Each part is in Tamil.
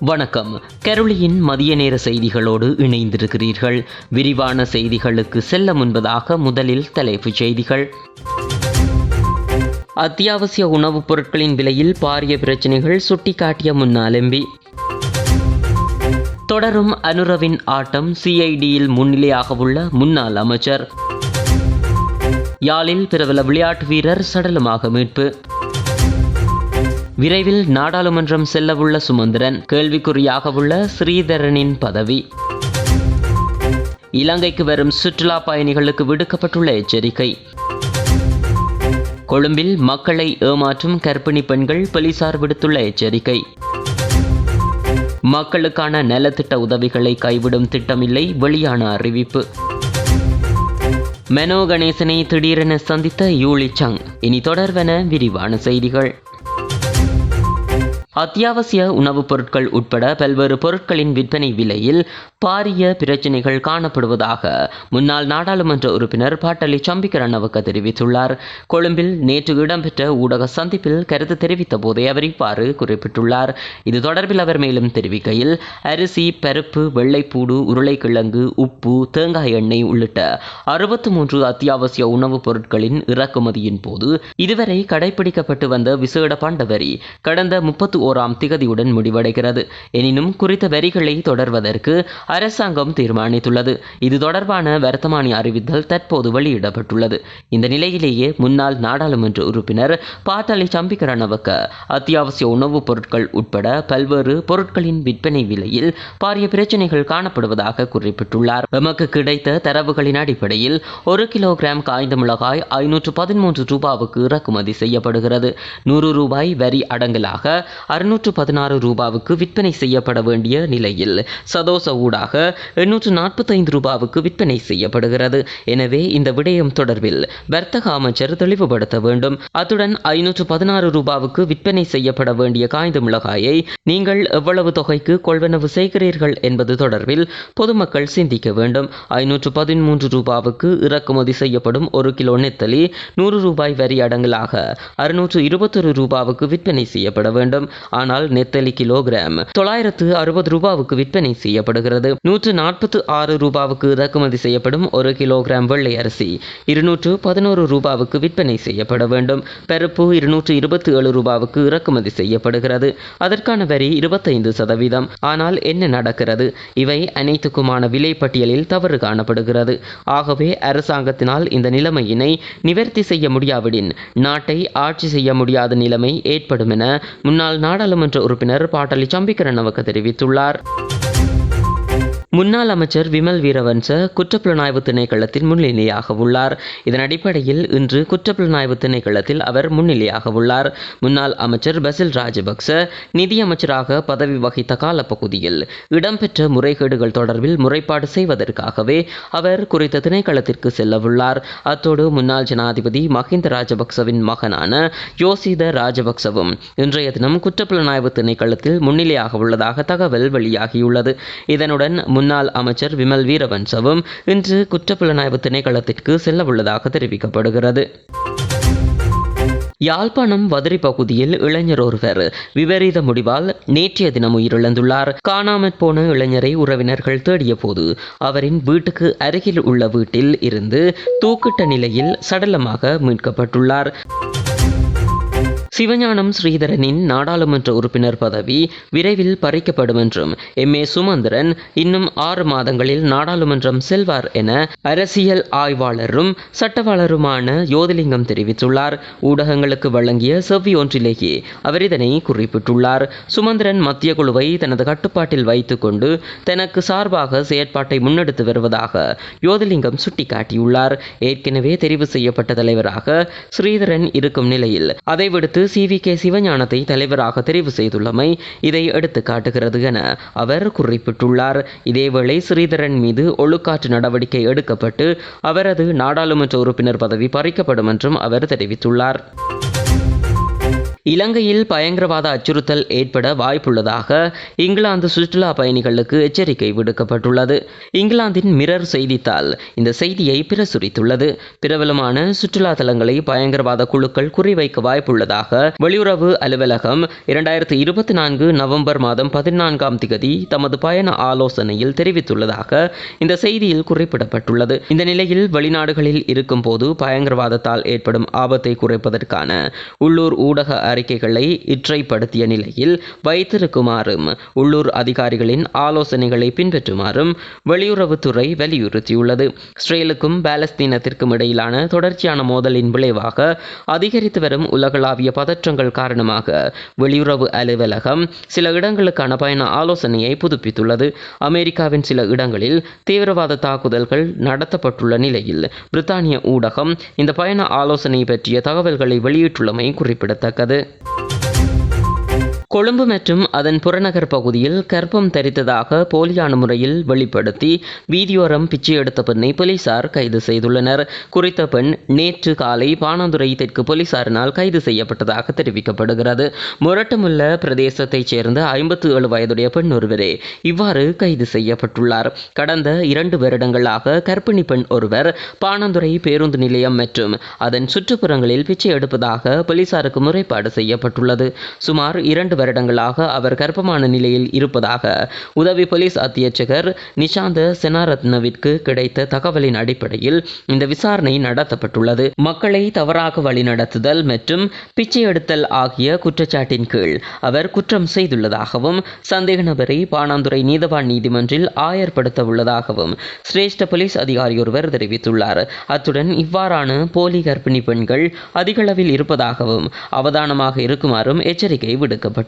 வணக்கம். கருளியின் மதிய நேர செய்திகளோடு இணைந்திருக்கிறீர்கள். விரிவான செய்திகளுக்கு செல்ல முன்பதாக முதலில் தலைப்புச் செய்திகள். அத்தியாவசிய உணவுப் பொருட்களின் விலையில் பாரிய பிரச்சினைகள் சுட்டிக்காட்டிய முன்னாள் எம்பி தொடரும் அனுரவின் ஆட்டம் சிஐடியில் முன்னிலையாக உள்ள முன்னாள் அமைச்சர். யாழில் பிரபல விளையாட்டு வீரர் சடலமாக மீட்பு. விரைவில் நாடாளுமன்றம் செல்லவுள்ள சுமந்திரன் கேள்விக்குறியாக உள்ள ஸ்ரீதரனின் பதவி. இலங்கைக்கு வரும் சுற்றுலா பயணிகளுக்கு விடுக்கப்பட்டுள்ள எச்சரிக்கை. கொழும்பில் மக்களை ஏமாற்றும் கர்ப்பிணி பெண்கள் போலீசார் விடுத்துள்ள எச்சரிக்கை. மக்களுக்கான நலத்திட்ட உதவிகளை கைவிடும் திட்டமில்லை வெளியான அறிவிப்பு. மெனோ கணேசனை திடீரென சந்தித்த யூலி சங். இனி தொடர்வென விரிவான செய்திகள். அத்தியாவசிய உணவுப் பொருட்கள் உட்பட பல்வேறு பொருட்களின் விற்பனை விலையில் பாரிய பிரச்சினைகள் காணப்படுவதாக முன்னாள் நாடாளுமன்ற உறுப்பினர் பாட்டலி சம்பிக்கரணவுக்கு தெரிவித்துள்ளார். கொழும்பில் நேற்று இடம்பெற்ற ஊடக சந்திப்பில் கருத்து தெரிவித்த போதே அவர் இவ்வாறு குறிப்பிட்டுள்ளார். இது தொடர்பில் அவர் மேலும் தெரிவிக்கையில் அரிசி பருப்பு வெள்ளைப்பூடு உருளைக்கிழங்கு உப்பு தேங்காய் எண்ணெய் உள்ளிட்ட அறுபத்து மூன்று அத்தியாவசிய உணவுப் பொருட்களின் இறக்குமதியின் போது இதுவரை கடைபிடிக்கப்பட்டு வந்த விசேட பாண்டவரி கடந்த முப்பத்து ஓராம் திகதியுடன் முடிவடைகிறது. எனினும் குறித்த வரிகளை தொடர்வதற்கு அரசாங்கம் தீர்மானித்துள்ளது. இது தொடர்பான வர்த்தமானி அறிவித்தல் தற்போது வெளியிடப்பட்டுள்ளது. இந்த நிலையிலேயே முன்னாள் நாடாளுமன்ற உறுப்பினர் பாட்டாளி சம்பிக்கரணவுக்கு அத்தியாவசிய உணவுப் பொருட்கள் உட்பட பல்வேறு பொருட்களின் விற்பனை விலையில் பாரிய பிரச்சனைகள் காணப்படுவதாக குறிப்பிட்டுள்ளார். எமக்கு கிடைத்த தரவுகளின் அடிப்படையில் ஒரு கிலோகிராம் காய்ந்த மிளகாய் ஐநூற்று பதிமூன்று ரூபாவுக்கு இறக்குமதி செய்யப்படுகிறது. நூறு ரூபாய் வரி அடங்கலாக அறுநூற்று பதினாறு ரூபாவுக்கு விற்பனை செய்யப்பட வேண்டிய நிலையில் சதோச ஊடாக எண்ணூற்று நாற்பத்தைந்து ரூபாவுக்கு விற்பனை செய்யப்படுகிறது. எனவே இந்த விடயம் தொடர்பில் வர்த்தக அமைச்சர் தெளிவுபடுத்த வேண்டும். அத்துடன் ஐநூற்று பதினாறு ரூபாவுக்கு விற்பனை செய்யப்பட வேண்டிய காய்ந்த மிளகாயை நீங்கள் எவ்வளவு தொகைக்கு கொள்வனவு செய்கிறீர்கள் என்பது தொடர்பில் பொதுமக்கள் சிந்திக்க வேண்டும். ஐநூற்று பதிமூன்று ரூபாவுக்கு இறக்குமதி செய்யப்படும் ஒரு கிலோ நெத்தலி நூறு ரூபாய் வரி அடங்கலாக அறுநூற்று இருபத்தொரு ரூபாவுக்கு விற்பனை செய்யப்பட வேண்டும். ஆனால் நெத்தலி கிலோகிராம் தொள்ளாயிரத்து அறுபது ரூபாவுக்கு விற்பனை செய்யப்படுகிறது. நூற்று நாற்பத்து ஆறு ரூபாவுக்கு இறக்குமதி செய்யப்படும் ஒரு கிலோகிராம் வெள்ளை அரிசி இருநூற்று பதினோரு ரூபாவுக்கு விற்பனை செய்யப்பட வேண்டும். பருப்பு இருநூற்று இருபத்தி ஏழு ரூபாவுக்கு இறக்குமதி செய்யப்படுகிறது. அதற்கான வரி இருபத்தைந்து சதவீதம். ஆனால் என்ன நடக்கிறது? இவை அனைத்துக்குமான விலை பட்டியலில் தவறு காணப்படுகிறது. ஆகவே அரசாங்கத்தினால் இந்த நிலைமையினை நிவர்த்தி செய்ய முடியாவிடின் நாட்டை ஆட்சி செய்ய முடியாத நிலைமை ஏற்படும் என முன்னாள் நாடாளுமன்ற உறுப்பினர் பாட்டலி சம்பிக்கரனவுக்கு தெரிவித்துள்ளார். முன்னாள் அமைச்சர் விமல் வீரவன்ச குற்றப்புலனாய்வு திணைக்களத்தின் முன்னிலையாக உள்ளார். இதன் அடிப்படையில் இன்று குற்றப்புலனாய்வு திணைக்களத்தில் அவர் முன்னிலையாக உள்ளார். முன்னாள் அமைச்சர் பசில் ராஜபக்ச நிதியமைச்சராக பதவி வகித்த காலப்பகுதியில் இடம்பெற்ற முறைகேடுகள் தொடர்பில் முறைப்பாடு செய்வதற்காகவே அவர் குறித்த திணைக்களத்திற்கு செல்லவுள்ளார். அத்தோடு முன்னாள் ஜனாதிபதி மஹிந்த ராஜபக்சவின் மகனான யோசித ராஜபக்சவும் இன்றைய தினம் குற்றப்புலனாய்வு திணைக்களத்தில் முன்னிலையாக உள்ளதாக தகவல் வெளியாகியுள்ளது. இதனுடன் முன்னாள் அமைச்சர் விமல் வீரவன்சவும் இன்று குற்றப்புலனாய்வு திணைக்களத்திற்கு செல்லவுள்ளதாக தெரிவிக்கப்படுகிறது. யாழ்ப்பாணம் வதிரி பகுதியில் இளைஞர் ஒருவர் விபரீத முடிவால் நேற்றைய தினம் உயிரிழந்துள்ளார். காணாமற் போன இளைஞரை உறவினர்கள் தேடிய போது அவரின் வீட்டுக்கு அருகில் உள்ள வீட்டில் இருந்து தூக்கிட்ட நிலையில் சடலமாக மீட்கப்பட்டுள்ளார். சிவஞானம் ஸ்ரீதரனின் நாடாளுமன்ற உறுப்பினர் பதவி விரைவில் பறிக்கப்படும் என்றும் எம். ஏ. சுமந்திரன் இன்னும் ஆறு மாதங்களில் நாடாளுமன்றம் செல்வார் என அரசியல் ஆய்வாளரும் சட்டவாளருமான யோதிலிங்கம் தெரிவித்துள்ளார். ஊடகங்களுக்கு வழங்கிய செவ்வி ஒன்றிலேயே அவர் இதனை குறிப்பிட்டுள்ளார். சுமந்திரன் மத்திய குழுவை தனது கட்டுப்பாட்டில் வைத்துக்கொண்டு தனக்கு சார்பாக செயற்பாட்டை முன்னெடுத்து வருவதாக யோதிலிங்கம் சுட்டிக்காட்டியுள்ளார். ஏற்கனவே தெரிவு செய்யப்பட்ட தலைவராக ஸ்ரீதரன் இருக்கும் நிலையில் அதை விடுத்து சி வி கே சிவஞானத்தை தலைவராக தெரிவு செய்துள்ளமை இதை எடுத்து காட்டுகிறது என அவர் குறிப்பிட்டுள்ளார். இதேவேளை ஸ்ரீதரன் மீது ஒழுக்காற்று நடவடிக்கை எடுக்கப்பட்டு அவரது நாடாளுமன்ற உறுப்பினர் பதவி பறிக்கப்படும் என்றும் அவர் தெரிவித்துள்ளார். இலங்கையில் பயங்கரவாத அச்சுறுத்தல் ஏற்பட வாய்ப்புள்ளதாக இங்கிலாந்து சுற்றுலா பயணிகளுக்கு எச்சரிக்கை விடுக்கப்பட்டுள்ளது. இங்கிலாந்தின் மிரர் செய்தித்தாள் இந்த செய்தியை பிரசுரித்துள்ளது. பிரபலமான சுற்றுலா தலங்களை பயங்கரவாத குழுக்கள் குறிவைக்க வாய்ப்புள்ளதாக வெளியுறவு அலுவலகம் இரண்டாயிரத்தி இருபத்தி நான்கு நவம்பர் மாதம் பதினான்காம் திகதி தமது பயண ஆலோசனையில் தெரிவித்துள்ளதாக இந்த செய்தியில் குறிப்பிடப்பட்டுள்ளது. இந்த நிலையில் வெளிநாடுகளில் இருக்கும்போது பயங்கரவாதத்தால் ஏற்படும் ஆபத்தை குறைப்பதற்கான உள்ளூர் ஊடக அறிக்கைகளை இற்றைப்படுத்திய நிலையில் வைத்திருக்குமாறும் உள்ளூர் அதிகாரிகளின் ஆலோசனைகளை பின்பற்றுமாறும் வெளியுறவுத்துறை வலியுறுத்தியுள்ளது. இஸ்ரேலுக்கும் பாலஸ்தீனத்திற்கும் இடையிலான தொடர்ச்சியான மோதலின் விளைவாக அதிகரித்து வரும் உலகளாவிய பதற்றங்கள் காரணமாக வெளியுறவு அலுவலகம் சில இடங்களுக்கான பயண ஆலோசனையை புதுப்பித்துள்ளது. அமெரிக்காவின் சில இடங்களில் தீவிரவாத தாக்குதல்கள் நடத்தப்பட்டுள்ள நிலையில் பிரித்தானிய ஊடகம் இந்த பயண ஆலோசனை பற்றிய தகவல்களை வெளியிட்டுள்ளமை குறிப்பிடத்தக்கது. it. கொழும்பு மற்றும் அதன் புறநகர் பகுதியில் கர்ப்பம் தரித்ததாக போலியான முறையில் வெளிப்படுத்தி வீதியோரம் பிச்சை எடுத்த பெண்ணை போலீசார் கைது செய்துள்ளனர். குறித்த பெண் நேற்று காலை பானாந்துறை தெற்கு போலீசாரினால் கைது செய்யப்பட்டதாக தெரிவிக்கப்படுகிறது. முரட்டமுள்ள பிரதேசத்தைச் சேர்ந்த ஐம்பத்து ஏழு வயதுடைய பெண் ஒருவரே இவ்வாறு கைது செய்யப்பட்டுள்ளார். கடந்த இரண்டு வருடங்களாக கர்ப்பிணி பெண் ஒருவர் பாணந்துறை பேருந்து நிலையம் மற்றும் அதன் சுற்றுப்புறங்களில் பிச்சை எடுப்பதாக போலீசாருக்கு முறைப்பாடு செய்யப்பட்டுள்ளது. சுமார் இரண்டு வருடங்களாக அவர் கர்ப்பமான நிலையில் இருப்பதாக உதவி போலீஸ் அத்தியட்சகர் நிஷாந்த செனாரத்னவிற்கு கிடைத்த தகவலின் அடிப்படையில் இந்த விசாரணை நடத்தப்பட்டுள்ளது. மக்களை தவறாக வழிநடத்துதல் மற்றும் பிச்சை எடுத்தல் ஆகிய குற்றச்சாட்டின் கீழ் அவர் குற்றம் செய்துள்ளதாகவும் சந்தேக நபரை பாணாந்துறை நீதவான் நீதிமன்றில் ஆயர்படுத்த உள்ளதாகவும் சிரேஷ்ட போலீஸ் அதிகாரி ஒருவர் தெரிவித்துள்ளார். அத்துடன் இவ்வாறான போலி கர்ப்பிணி பெண்கள் அதிகளவில் இருப்பதாகவும் அவதானமாக இருக்குமாறும் எச்சரிக்கை விடுக்கப்பட்டுள்ளது.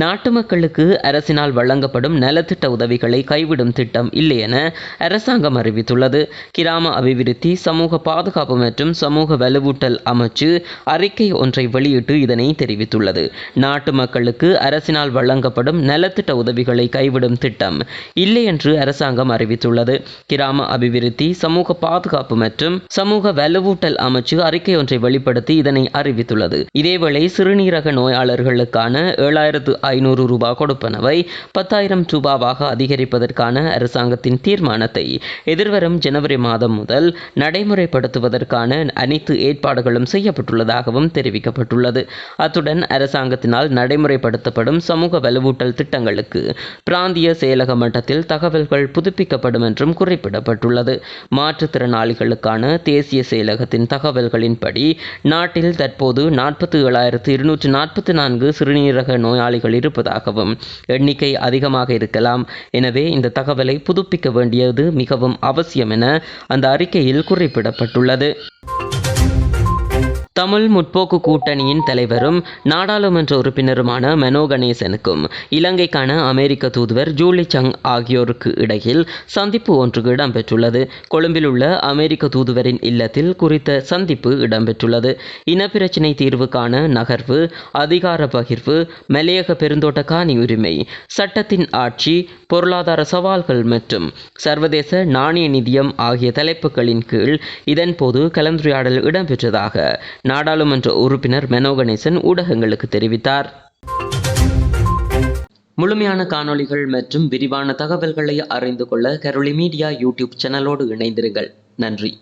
நாட்டு மக்களுக்கு அரசினால் வழங்கப்படும் நலத்திட்ட உதவிகளை கைவிடும் திட்டம் இல்லை என அரசாங்கம் அறிவித்துள்ளது. கிராம அபிவிருத்தி சமூக பாதுகாப்பு மற்றும் சமூக வலுவூட்டல் அமைச்சு அறிக்கை ஒன்றை வெளியிட்டு இதனை தெரிவித்துள்ளது. நாட்டு மக்களுக்கு அரசினால் வழங்கப்படும் நலத்திட்ட உதவிகளை கைவிடும் திட்டம் இல்லை என்று அரசாங்கம் அறிவித்துள்ளது. கிராம அபிவிருத்தி சமூக பாதுகாப்பு மற்றும் சமூக வலுவூட்டல் அமைச்சு அறிக்கை ஒன்றை வெளிப்படுத்தி இதனை அறிவித்துள்ளது. இதேவேளை சிறுநீரக நோயாளர்களுக்கான ஏழாயிரத்து ஐநூறு ரூபாய் கொடுப்பனவை. பத்தாயிரம் ரூபாவாக அதிகரிப்பதற்கான அரசாங்கத்தின் தீர்மானத்தை எதிர்வரும் ஜனவரி மாதம் முதல் நடைமுறைப்படுத்துவதற்கான அனைத்து ஏற்பாடுகளும் செய்யப்பட்டுள்ளதாகவும் தெரிவிக்கப்பட்டுள்ளது. அத்துடன் அரசாங்கத்தினால் நடைமுறைப்படுத்தப்படும் சமூக வலுவூட்டல் திட்டங்களுக்கு பிராந்திய செயலக மட்டத்தில் தகவல்கள் புதுப்பிக்கப்படும் என்றும் குறிப்பிடப்பட்டுள்ளது. மாற்றுத்திறனாளிகளுக்கான தேசிய செயலகத்தின் தகவல்களின்படி நாட்டில் தற்போது நாற்பத்தி ஏழாயிரத்து இருநூற்று நாற்பத்தி நான்கு சிறுநீரக நோயாளிகள் இருப்பதாகவும் எண்ணிக்கை அதிகமாக இருக்கலாம். எனவே இந்த தகவலை புதுப்பிக்க வேண்டியது மிகவும் அவசியம் என அந்த அறிக்கையில் குறிப்பிடப்பட்டுள்ளது. தமிழ் முற்போக்கு கூட்டணியின் தலைவரும் நாடாளுமன்ற உறுப்பினருமான மெனோ கணேசனுக்கும் இலங்கைக்கான அமெரிக்க தூதுவர் ஜூலி சங் ஆகியோருக்கு இடையில் சந்திப்பு ஒன்று இடம்பெற்றுள்ளது. கொழும்பில் உள்ள அமெரிக்க தூதுவரின் இல்லத்தில் குறித்த சந்திப்பு இடம்பெற்றுள்ளது. இனப்பிரச்சினை தீர்வுக்கான நகர்வு அதிகார பகிர்வு மலையக பெருந்தோட்ட காணி உரிமை சட்டத்தின் ஆட்சி பொருளாதார சவால்கள் மற்றும் சர்வதேச நாணய நிதியம் ஆகிய தலைப்புகளின் கீழ் இதன்போது கலந்துரையாடல் இடம்பெற்றதாக நாடாளுமன்ற உறுப்பினர் மெனோ கணேசன் ஊடகங்களுக்கு தெரிவித்தார். முழுமையான காணொளிகள் மற்றும் விரிவான தகவல்களை அறிந்து கொள்ள கரோலி மீடியா யூடியூப் சேனலோடு இணைந்திருங்கள். நன்றி.